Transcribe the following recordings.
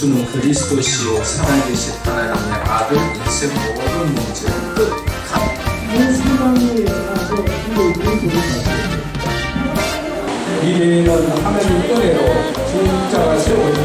주는 그리스도시요 살아계신 하나님의 아들 인생 모든 문제는 끝. 내 사랑을 가서 이루어진 도움받습니다. 미래에는 하나님 은혜로 진짜가 세워지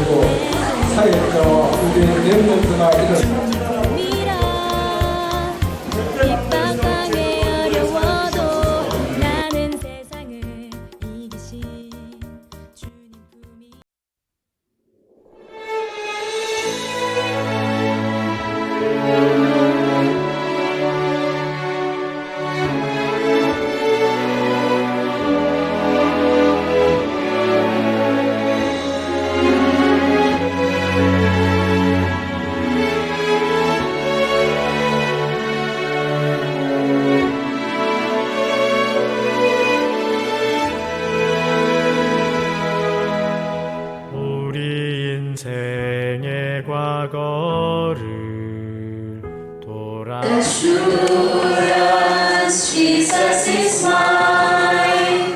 우리 인생의 과거를 돌아 Assurance, Jesus is mine.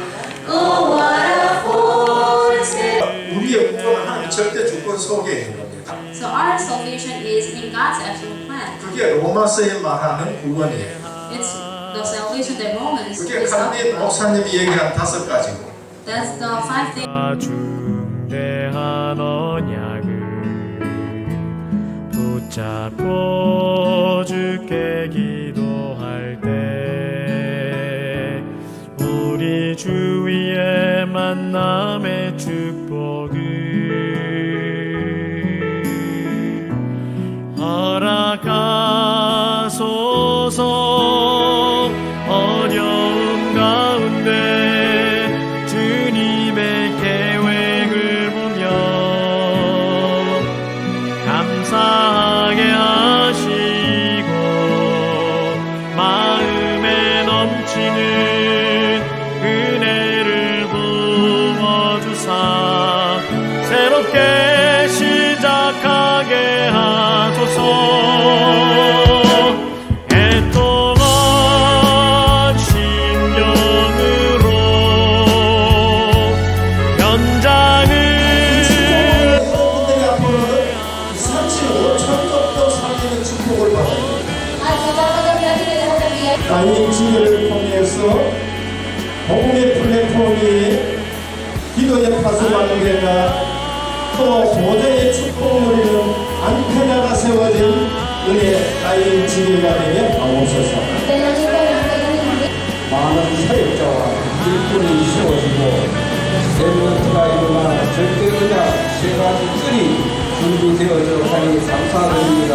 Oh, what a foretaste. 우리의 구원은 하나님 절대 주권 속에 있는 겁니다. So our salvation is in God's absolute plan. 그게 로마서에 말하는 구원이에요. It's the salvation that Romans 그게 칼빈. 목사님이 얘기한 다섯 가지고 That's the five things. 중대한 언약을 붙잡고 주께 기도할 때 우리 주위의 만남의 축복을 나의 지혜를 통해서 복음의 플랫폼이 기도의 파수받는 데가 또 보좌의 축복 누리는 안테나가 세워진 은혜 나의 지혜가 되게 하옵소서. 많은 사역자와 일꾼이 세워지고 렘넌트가 일어나 절대 은약 세 가지 뜰이 준비되어져 가니 감사드립니다.